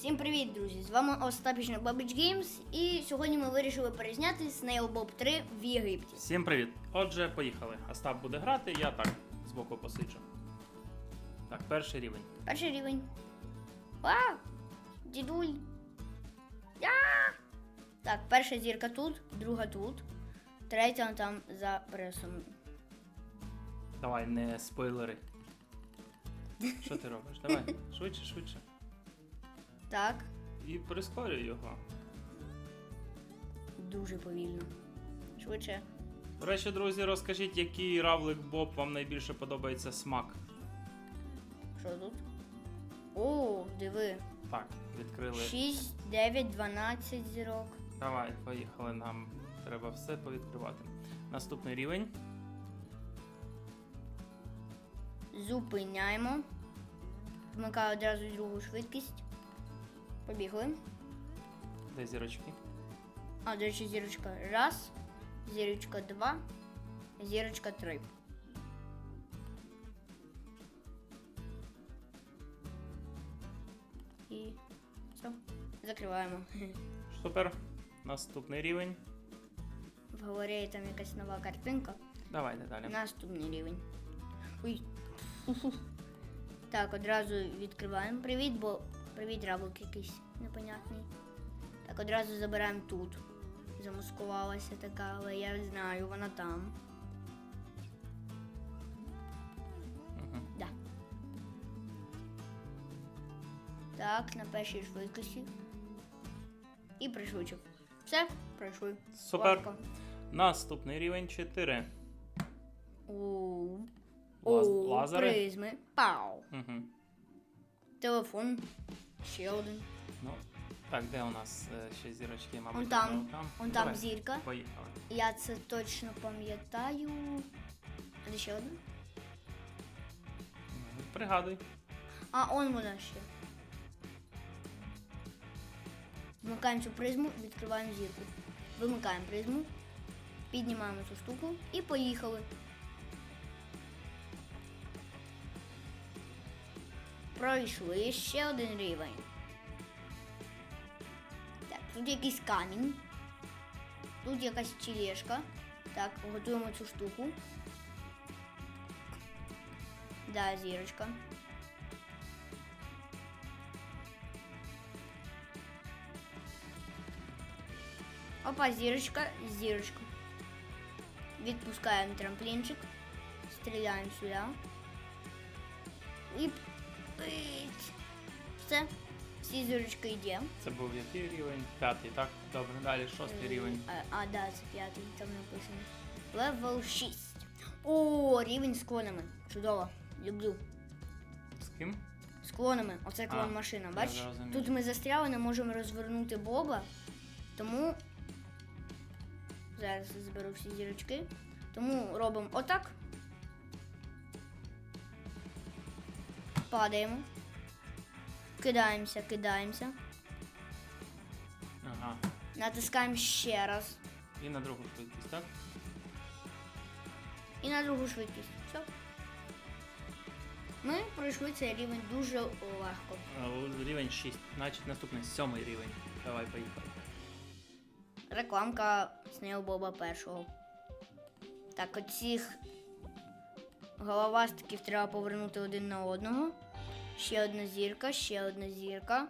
Всім привіт, друзі! З вами Остапічний Бабич Геймс, і сьогодні ми вирішили перезняти Snail Bob 3 в Єгипті. Всім привіт! Отже, поїхали. Остап буде грати, я так збоку посиджу. Так, перший рівень. Перший рівень. А! Дідуль. Я! Так, перша зірка тут, друга тут, третя там за пресом. Давай, не спойлери. Що ти робиш? Давай, швидше, швидше. Так, І прискорюй його. дуже повільно. Швидше. До речі, друзі, розкажіть, який равлик Боб вам найбільше подобається смак. Що тут? О, диви. Так, відкрили. 6, 9, 12 зірок. Давай, поїхали. Нам треба все повідкривати. Наступний рівень. Зупиняємо. Вмикаю одразу другу швидкість. Побігли. Де зірочки? А, до речі, зірочка раз, зірочка два, зірочка три. І все. Закриваємо. Супер. Наступний рівень. В галереї там якась нова картинка. Давайте далі. Наступний рівень. Ой. Так, одразу відкриваємо. Привіт, бо привіт, равлик якийсь непонятний. Так, одразу забираємо тут. Замаскувалася така, але я знаю, вона там. Угу. Да. Так, на першій швидкості. І пришвидшив. Все, пройшли. Супер. Легко. Наступний рівень 4. О, Лаз- о, лазери. призми. Пау. Угу. Телефон. Ще один. Ну, так, де у нас е, ще зірочки, мабуть, Он там, там. он там Давай, зірка. Поїхали. Я це точно пам'ятаю. А де ще один? Ну, Пригадуй. А, он вона ще. Вмикаємо цю призму, відкриваємо зірку. Вимикаємо призму, піднімаємо цю штуку і поїхали. Пройшли ще один рівень. Так, тут якийсь камінь. Тут якась тележка. Так, готуємо цю штуку. Да, зірочка. Опа, зірочка, зірочка. Відпускаємо трамплінчик. Стріляємо сюди. І пить. Все. Всі зірочки йдемо. Це був який рівень? П'ятий, так? Добре, далі шостий рівень. А, а, да, це п'ятий, там написано. Левел 6. О, рівень з клонами. Чудово. Люблю. З ким? З клонами. Оце клон А, машина. я Бачиш? зрозумів. Тут ми застряли, не можемо розвернути Боба. Тому. Зараз я зберу всі зірочки. Тому робимо отак. Падаємо. Кидаємося, кидаємося. Ага. Натискаємо ще раз. І на другу швидкість, так? І на другу швидкість. Все. Ми пройшли цей рівень дуже легко. Е, Рівень 6. Значить наступний сьомий рівень. Давай, поїхали. Рекламка Снейл Боба першого. Так, оцих головастиків треба повернути один на одного. Ще одна зірка, ще одна зірка.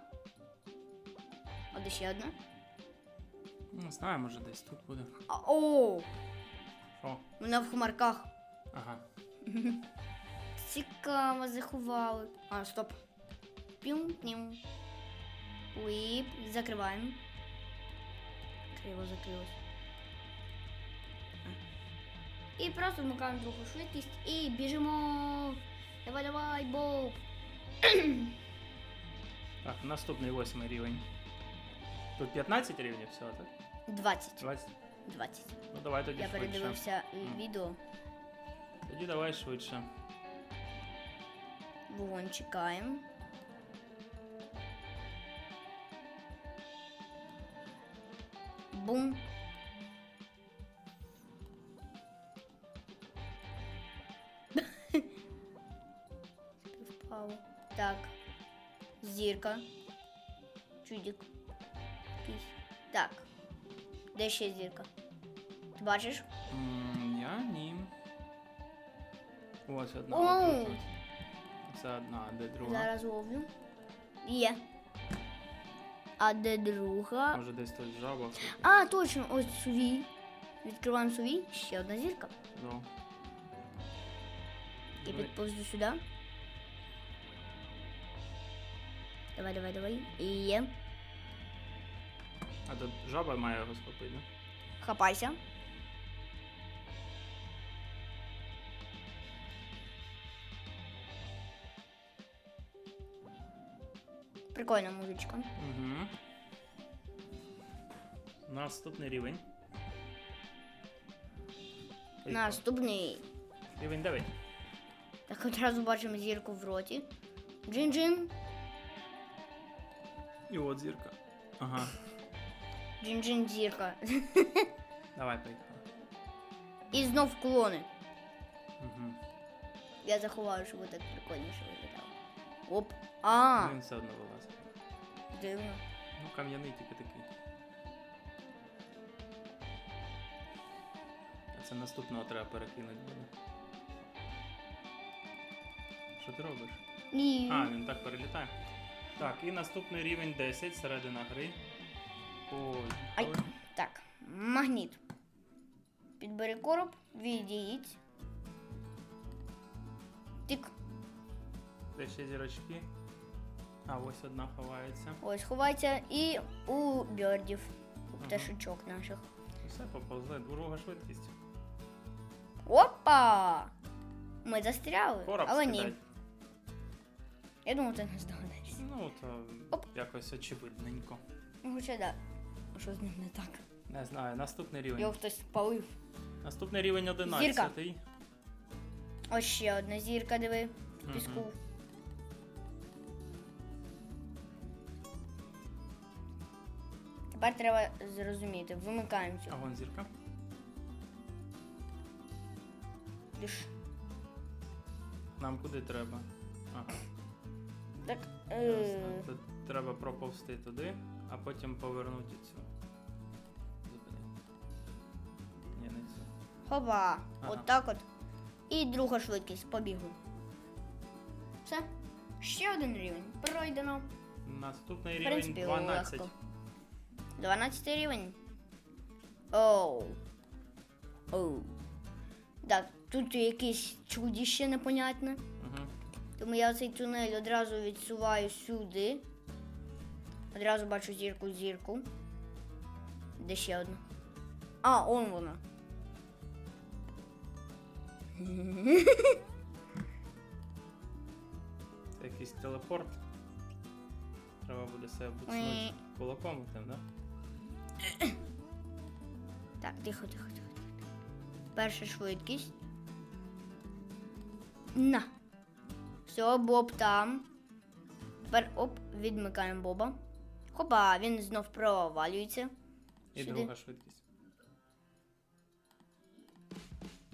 А де ще одна? Не знаю, може десь тут буде. А, о! О, Вона в хмарках. ага. Цікаво, заховали. А, стоп. Пім, пім. Уіп. Закриваємо. Криво закрилось. І просто вмикаємо другу швидкість і біжимо. Давай, давай, Боб. Так, наступний восьмий рівень. Тут 15 рівнів всього, так? 20. 20. 20. Ну давай тоді Я швидше. передивився е, Мгм. відео. Тоді давай швидше. Вогонь чекаємо. Бум. Зірка. чудик. Якийсь. Так. Де ще зірка? Ти бачиш? М, Я ні. Ось одна. О! наприклад. Це одна, а де друга? Зараз ловлю. Є. А де друга? Може десь тут жаба. А, точно, ось сувій. Відкриваємо сувій. Ще одна зірка. Ну. Я Давай. підповзу сюди. Давай, давай, давай. Є. А тут жаба має його схопити, да? Хапайся. Прикольна музичка. Угу. Наступний рівень. Наступний. Рівень 9. Так одразу бачимо зірку в роті. Джин-джин. І от зірка. Ага. Джин-джин зірка. Давай поїхали. І знов клони. Угу. Я заховаю, щоб так прикольніше виглядало. Оп. А, Він все одно вилазить. дивно. Ну, кам'яний тільки такий. А це наступного треба перекинути буде. Що ти робиш? Ні. А, він так перелітає. Так, і наступний рівень 10, середина гри. Ой, Ай. Так, магніт. Підбери короб, відійдіть. Тик. Де ще зірочки? А, ось одна ховається. Ось ховається і у бьордів, у Ага. пташечок наших. Все, поповзли, друга швидкість. Опа! Ми застряли, Короб але скидай. ні. Я думав, ти не здогадаєшся. Ну, то Оп. якось очевидненько. Ну, хоча да. Що з ним не так? Не знаю, наступний рівень. Його хтось спалив. Наступний рівень 11. Ось ще одна зірка, диви, в Мгм. піску. Тепер треба зрозуміти. Вимикаємо цю. А вон зірка. Лиш. Нам куди треба? Ага. Так. Ясно. Е... Тут треба проповзти туди, а потім повернути цю. Зупини. Ні, не цю. Хопа. Ага. От так от. І друга швидкість. Побігли. Все. Ще один рівень. Пройдено. Наступний В рівень принципі, 12. легко. 12 рівень. Оу. Оу. Так, тут якесь чудіще непонятне. Тому я цей тунель одразу відсуваю сюди. Одразу бачу зірку зірку. Де ще одна? А, он вона. Це якийсь телепорт. Треба буде себе буцнути кулаком тим, да? Так, тихо, тихо, тихо, тихо. Перша швидкість. На. Все, Боб там. Тепер оп, відмикаємо Боба. Хопа, він знов провалюється. І Сюди. друга швидкість.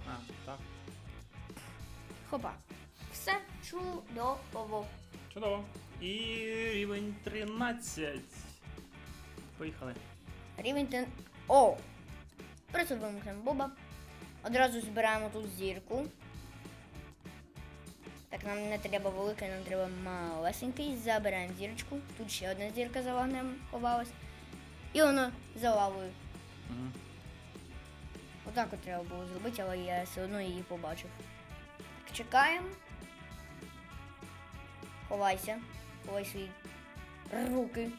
А, так. Хопа. Все чудово. Чудово. І рівень 13. Поїхали. Рівень тен. О! Просто вимкнемо Боба. Одразу збираємо тут зірку. Так, нам не треба великий, нам треба малесенький. Забираємо зірочку. Тут ще одна зірка за вогнем ховалась. І воно за лавою. Угу. Отак от треба було зробити, але я все одно її побачив. Так, чекаємо. Ховайся. Ховай свої руки,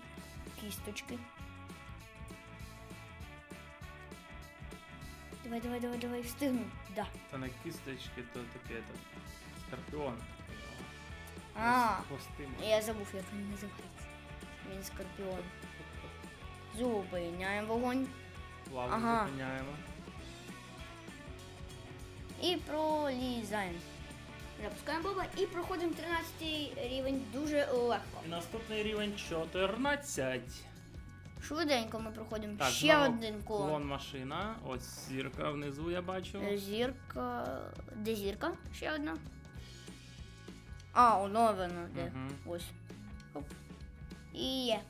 кісточки. Давай, давай, давай, давай, встигну. Да. Та на кісточки то таке то скорпіон. А, я забув, як він називається. Він скорпіон. Зупиняємо вогонь Лаву Ага. зупиняємо. і пролізаємо. Запускаємо боба і проходимо 13 рівень дуже легко. І наступний рівень 14. Швиденько ми проходимо. Так, Ще знову один клон. Клон машина. Ось зірка внизу я бачу. Зірка. Де зірка? Ще одна. А, воно воно де. Мгм. Ось. Хоп. І є.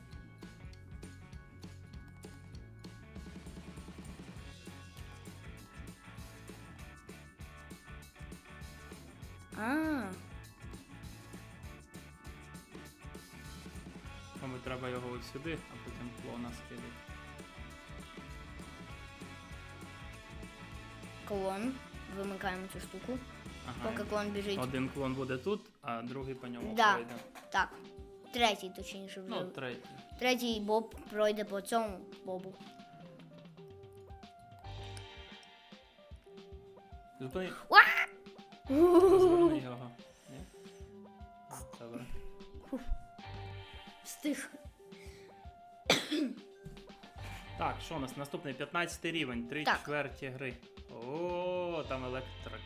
А, Тому треба його от сюди, а потім клона скидати. клон. Вимикаємо цю штуку. Ага. Поки клон біжить. Один клон буде тут, а другий по ньому Да. пройде. Так. Третій, точніше, вже. Ну, третій. Третій боб пройде по цьому бобу. Зупини. Уа! Розверни його. Ні? Добре. Встиг. Так, що у нас? Наступний 15 рівень, 3 Так. чверті гри. О, там електрика.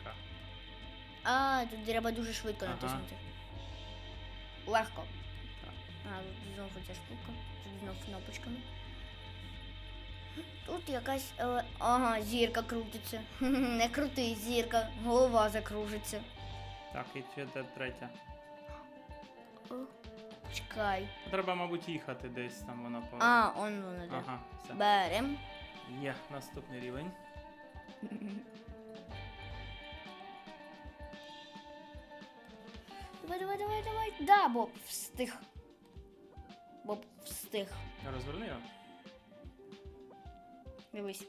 А, тут треба дуже швидко Ага. натиснути. Легко. А, тут знову ця штука. Тут знов кнопочками. Тут якась. еле- Ага, зірка крутиться. Не крути, зірка. Голова закружиться. Так, і де третя. Чекай. Треба, мабуть, їхати десь там воно по. А, он воно де. Ага, все. Берем. Є наступний рівень. Давай, давай, давай, давай. Да, Боб, встиг. Боб, встиг. Розверни його. Дивись.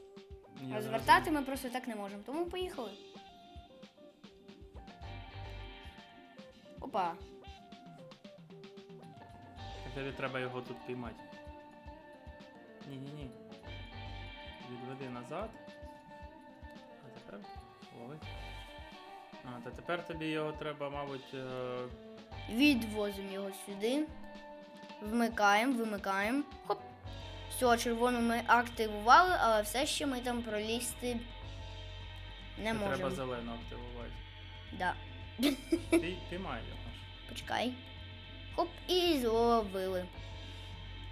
Я Розвертати ми просто так не можемо. Тому поїхали. Опа. Тобі треба його тут піймати. Ні-ні-ні. Відведи назад. А тепер лови. А, та тепер тобі його треба, мабуть. е, Відвозимо його сюди. Вмикаємо, вимикаємо. Хоп. Все, червону ми активували, але все ще ми там пролізти не Це треба можемо. зелену активувати. Да. Пій, піймай його ж. Почекай. Хоп, і зловили.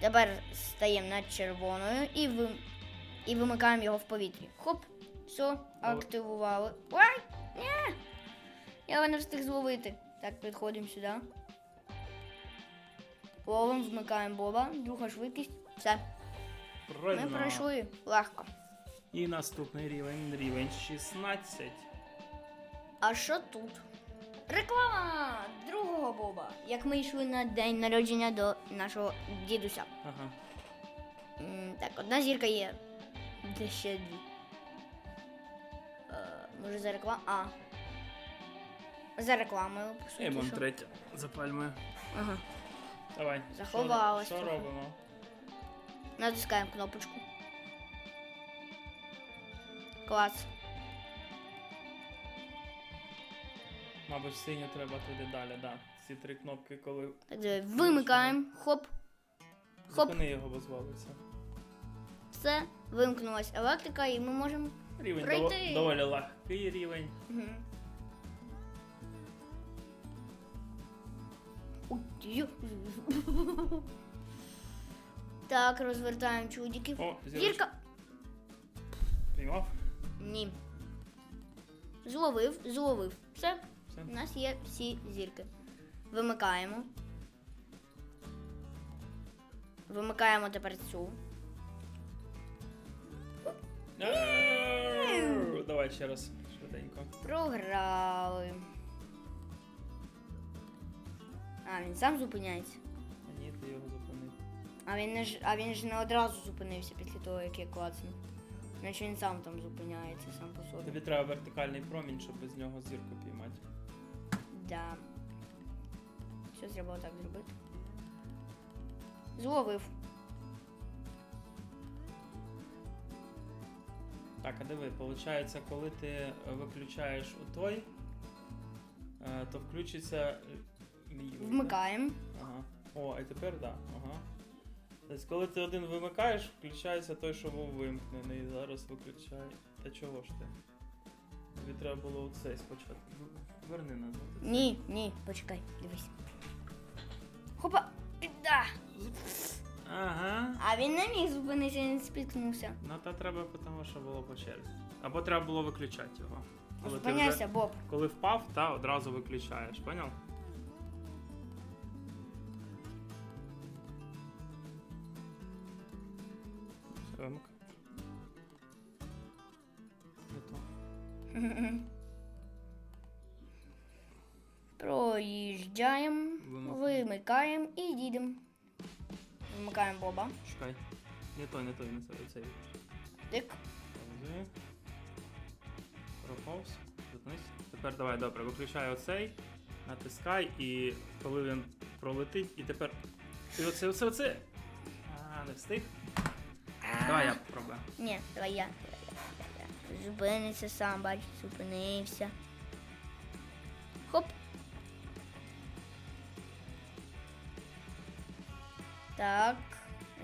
Тепер стаємо над червоною і, ви... і вимикаємо його в повітрі. Хоп, все, активували. Ой, ні! Я його не встиг зловити. Так, підходимо сюди. Ловимо, вмикаємо Боба, друга швидкість. Все, ми пройшли легко. І наступний рівень, рівень 16. А що тут? Реклама другого Боба. Як ми йшли на день народження до нашого дідуся. Ага. М, Так, одна зірка є. Де ще дві. Е, може за рекламу. А. За рекламою, по суті. Вон що. третя за пальмою. Ага. Давай. Заховалась Що, що трохи. робимо? Натискаємо кнопочку. Клас. Мабуть, синю треба туди далі, да. Ці три кнопки, коли вимикаємо. Хоп. Хоп. зупини його, бо звалиться. Все. Вимкнулась електрика і ми можемо. Рівень Пройти. дово- доволі легкий рівень. Мгм. Так, розвертаємо чудиків. О. Зірка. Піймав. Ні. Зловив, зловив. Все, Все. у нас є всі зірки. Вимикаємо. Вимикаємо тепер цю. Давай ще раз швиденько. Програли. А, він сам зупиняється. А Ні, ти його зупинив. А він не ж, а він ж не одразу зупинився після того, як я клацнув. Значить він сам там зупиняється сам по собі. Тобі треба вертикальний промінь, щоб без нього зірку піймати. Да. Що треба так зробити? Зловив. Так, а диви, виходить, коли ти виключаєш у той, е, то включиться? Вмикаємо. Ага. О, і тепер так. Да. Ага. Тобто, коли ти один вимикаєш, включається той, що був вимкнений. І Зараз виключай. Та чого ж ти? Тобі треба було оцей спочатку. Верни назад. Ні, ні, почекай, дивись. Хопа! Да. Ага. А він не міг зупинитися, він спіткнувся. Ну та треба, тому що було по черзі. Або треба було виключати його. Коли ти Зупиняйся, вже- Боб. Коли впав, та одразу виключаєш, поняв? Проїжджаємо, Вимикаємо. вимикаємо і їдемо. Вмикаємо Боба. Чекай. Не той, не той, не той, оцей. Тик. Проповз. Тепер давай, добре, виключай оцей, натискай і коли він пролетить, і тепер. І оце, оце, оце. А, не встиг. Давай я попробую. Ні, давай я. Зупиниться сам, бач, зупинився. Хоп. Так,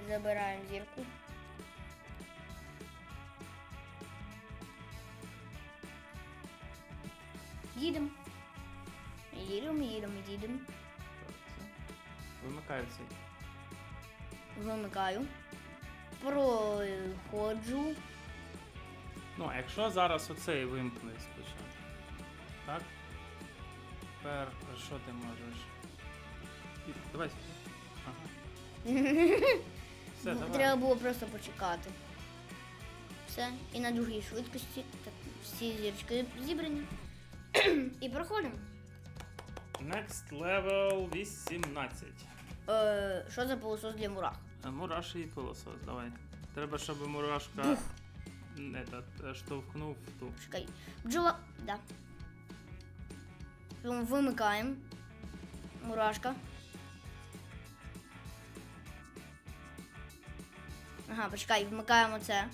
забираємо зірку. Їдемо. Їдемо, їдемо, їдемо. Вимикаю цей. Вимикаю. Проходжу. Ну, а якщо зараз оцей вимкне спочатку. Так? Тепер що ти можеш? Давай сюди. Ага. Все, давай. Треба було просто почекати. Все. І на другій швидкості. Так, всі зірочки зібрані. І проходимо. Next level 18. Е, що за пилосос для мурах? А, Мураші і пилосос, давай. Треба, щоб мурашка Не та, штовхнув в ту. Чекай. Бджола. Да. Вимикаємо. Мурашка. Ага, почекай, вмикаємо це.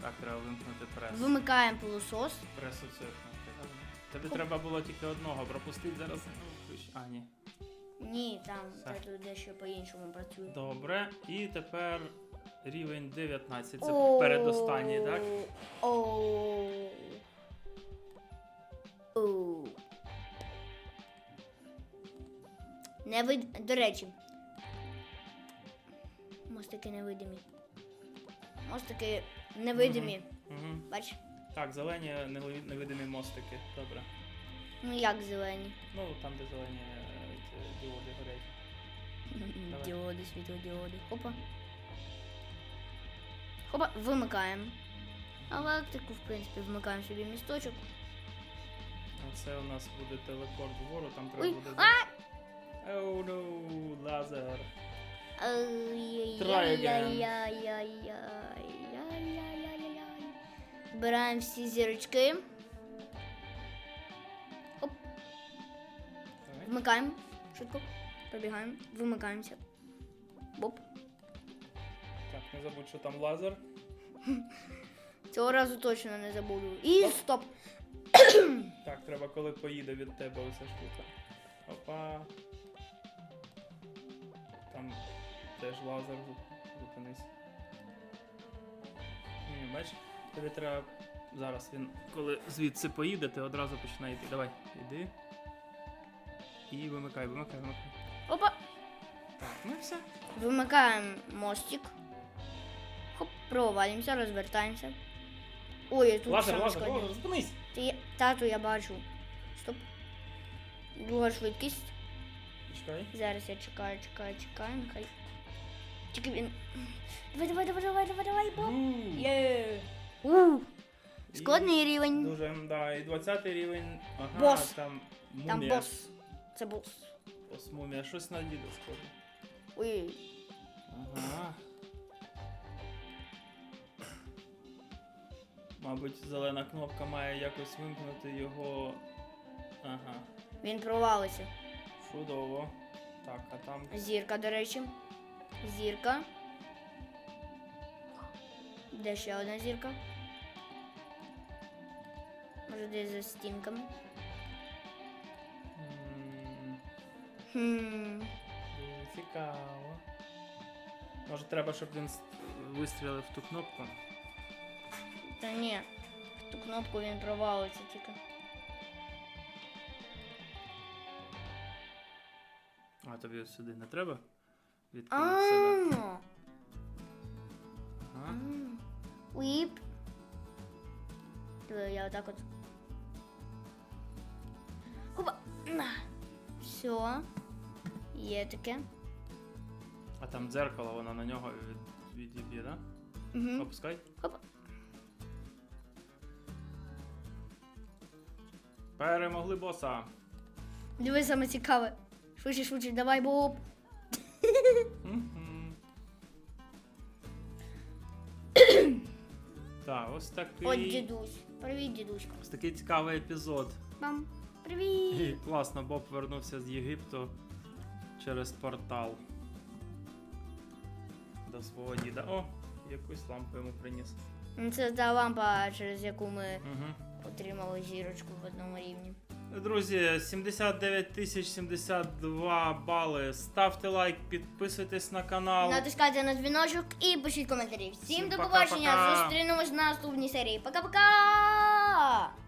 Так, треба вимкнути прес. Вимикаємо пилосос. Прес оце кнопки. Тобі треба було тільки одного пропустити зараз. А, ні. Ні, там це тут дещо по-іншому працює. Добре. І тепер рівень 19. Це О, передостанній, так? Оу. Оу. Не вид... До речі. Мостики невидимі. Мостики невидимі. Угу. Бач? Так, зелені невидимі мостики. Добре. Ну як зелені. Ну, там, де зелені Давай. Діоди, світлодіоди. Опа. Опа, вимикаємо. Галактику, в принципі, вмикаємо собі місточок. А це у нас буде телепорт вгору, там треба Ой. буде. Оу, ну, лазер. Збираємо всі зірочки. Оп. Вмикаємо. Швидко. Пробігаємо. Вимикаємося. Боп. Так, не забудь, що там лазер. Цього разу точно не забуду. І стоп. Так, треба, коли поїде від тебе оця штука. Опа. Там теж лазер зупинись. Ні, бач, тобі треба. Зараз він, коли звідси поїде, ти одразу починає йти. Давай, іди. І вимикай, вимикай, вимикай. Опа. Так, ну все. Вимикаємо мостик. Хоп, провалимося, розвертаємося. Ой, я тут Лазер, саме лазер, лазер, зупинись! Ти Тату, я бачу. Стоп. Друга швидкість. Чекай. Зараз я чекаю, чекаю, чекаю. Нехай. Тільки він. Давай, давай, давай, давай, давай, давай, бо. Є. У. І Складний рівень. Дуже, да, і 20 рівень. Ага, Бос. там мумія. Там бос. Це бос. Бос мумія, щось на діда схоже. Ой. Ага. Мабуть, зелена кнопка має якось вимкнути його. Ага. Він провалився. Чудово. Так, а там. Зірка, до речі. Зірка. Де ще одна зірка? Може десь за стінками. Хм. Цікаво. Може треба, щоб він вистрілив в ту кнопку. Та ні. в Ту кнопку він провалиться тільки. А тобі сюди не треба? Відкинути себе. Уіп. Диви, я отак от. Опа. Все. Є таке. А там дзеркало, воно на нього від, відіб'є, да? Угу. Опускай. Опа. Перемогли боса. Диви саме цікаве. Швидше, швидше, давай, Боб. Мгм. Так, ось От такий. дідусь. Привіт, дідусько. Ось такий цікавий епізод. Мам, привіт. класно, Боб вернувся з Єгипту через портал. До свого діда. О, якусь лампу йому приніс. Ну, Це та лампа, через яку ми Угу. отримали зірочку в одному рівні. Друзі, 79 тисяч 72 бали. Ставте лайк, підписуйтесь на канал. Натискайте на дзвіночок і пишіть коментарі. Всім Всім до пока-пока. побачення. Зустрінемось в наступній серії. Пока-пока!